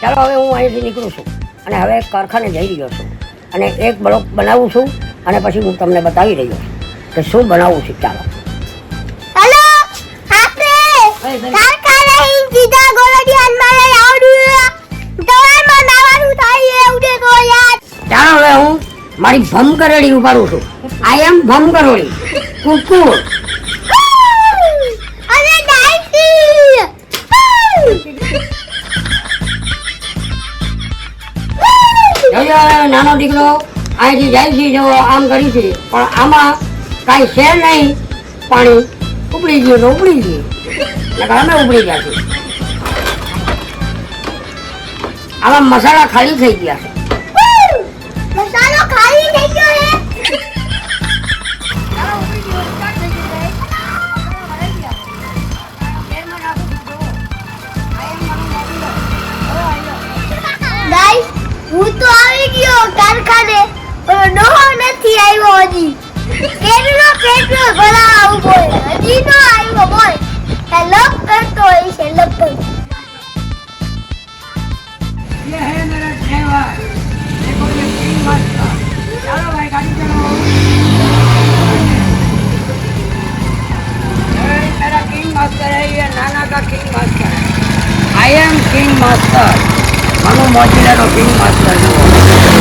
ચાલો હવે હું અહીંથી નીકળું છું અને હવે કારખાને જઈ રહ્યો છું અને એક બ્લોક બનાવું છું અને પછી હું તમને બતાવી રહ્યો છું કે શું બનાવું છું. ચાલો. હેલો આપણે. કારખાને સીધા ગોળડિયાન મારે આવડ્યું દવાઈમાં નાવાનું થાય એવું તો યાર ચાલો હવે હું મારી ભમ કરેડી ઉભારું છું. આઈ એમ ભમ કરોડી કુકુર. જોજો નાનો દીકરો અહીંથી જાય છે જો આમ કરી છે. પણ આમાં કાંઈ છે નહીં, પાણી ઉપડી ગયું તો ઉપડી ગયું. એટલે અમે ઉપડી ગયા છે આમાં મસાલા ખાલી થઈ ગયા છે. હું. તો આવી કારખાને પણ ડોહો નથી આવ્યો હજી કેટલો પેટ્રોલ ભરાવા ઉભો છે. હજી તો આવ્યો બોલ એ લપ કરતો હોય છે લપ ये है मेरा ड्राइवर देखो ये किंग मास्टर चलो भाई गाड़ी चलाओ ये मेरा किंग मास्टर है ये नाना का किंग मास्टर है I am king master Manu Mozilla no king master જુઓ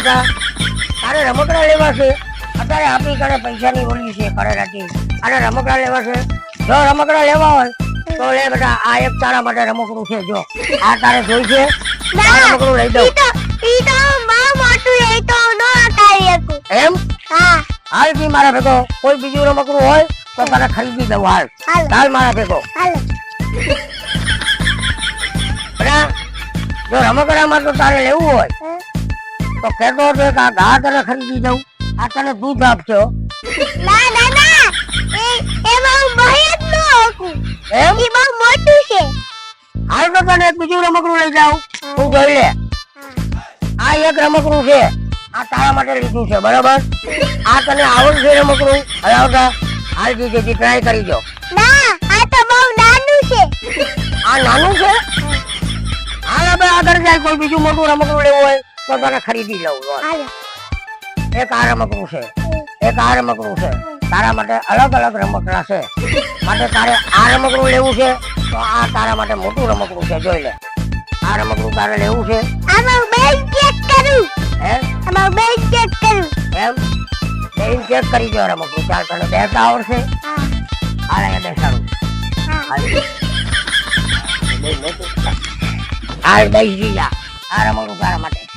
અરે તારે રમકડા લેવા છે? અત્યારે આપણી કને પૈસાની ઓલી છે કરેરાટી અને રમકડા લેવા છે? જો રમકડા લેવા હોય તો લે બેટા આ એક તારા માટે રમકડું છે જો. આ તારે જોઈ છે? રમકડું લઈ દઉં. ઈ તો બહુ મોટું છે તો નો અકાળી શકું. એમ? હા. હાલ બી મારા ભેગો. કોઈ બીજું રમકડું હોય તો તને ખરીદી દઉં હાલ. હાલ. મારા ભેગો. હાલો. બેટા જો રમકડામાં તો તારે લેવું હોય? તો કહેતો હતો કે આ ઘા તને ખરીદી દઉં. આ તને દૂધ આપશો ના ના ના. એ એમાં હું બહી જ ન એમ? ઈ બહુ મોટું છે. હાલ તો તને એક બીજું રમકડું લઈ જાઉં. તું જોઈ લે. આ એક રમકડું છે. આ તારા માટે લીધું છે બરાબર? આ તને આવડશે રમકડું. હલાવતા હાલ જીજેજી ટ્રાય કરી દો. ના આ તો બહુ નાનું છે. આ નાનું છે? હાલ હવે આગળ જાય કોઈ બીજું મોટું રમકડું લેવું હોય. તો તને ખરીદી લઉં. એક આ રમકડું છે. એક આ રમકડું છે. તારા માટે અલગ અલગ રમકડા છે. માટે તારે આ રમકડું લેવું છે તો આ તારા માટે મોટું રમકડું છે. જોઈ લે. આ રમકડું તારે લેવું છે. આમાં બે ચેક કરું. હે? આમાં બે ચેક કરું. એમ? બેન ચેક કરી દો રમકડું. ચાલ તને બેસતા આવડશે. હા. અહીંયા બેસાડું. હાલ બેસી. જા. આ રમકડું તારા માટે.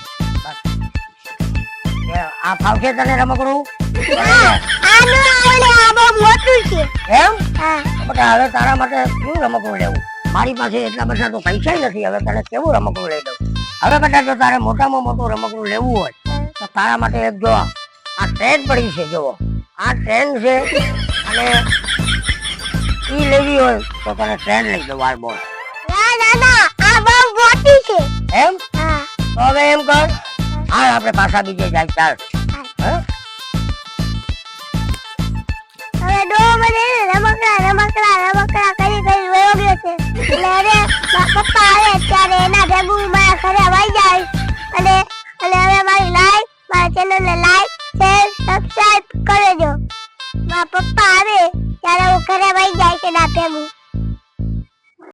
આ ફાવશે તને રમકડું? હા, આવડે આ બહુ મોટું છે. એમ? હા. બેટા હવે તારા માટે શું રમકડું લેવું? મારી પાસે એટલા બધા તો પૈસા નથી હવે તને કેવું રમકડું લઈ દઉં? હવે બેટા જો તારે મોટામાં મોટું રમકડું લેવું હોય તો તારા માટે એક જો આ ટ્રેન પડી છે જુઓ. આ ટ્રેન છે અને ઈ લેવી હોય તો તને ટ્રેન લઈ દઉં હાલ બોલ. ના ના ના આ બહુ મોટી છે. એમ? તો હવે એમ કર હાલ આપણે પાછા બીજે જાય ચાલ. હવે ડો મને રમકડા રમકડા રમકડા કરી કરી ગયો છે. એટલે અરે પપ્પા આવે ત્યારે એના ભેગું મારા ઘરે વહી જાય. અને અને હવે મારી લાઈક મારા ચેનલને લાઈક શેર સબસ્ક્રાઇબ કરજો. મારા પપ્પા આવે ત્યારે હું ઘરે વહી જાય છે ના ભેગું.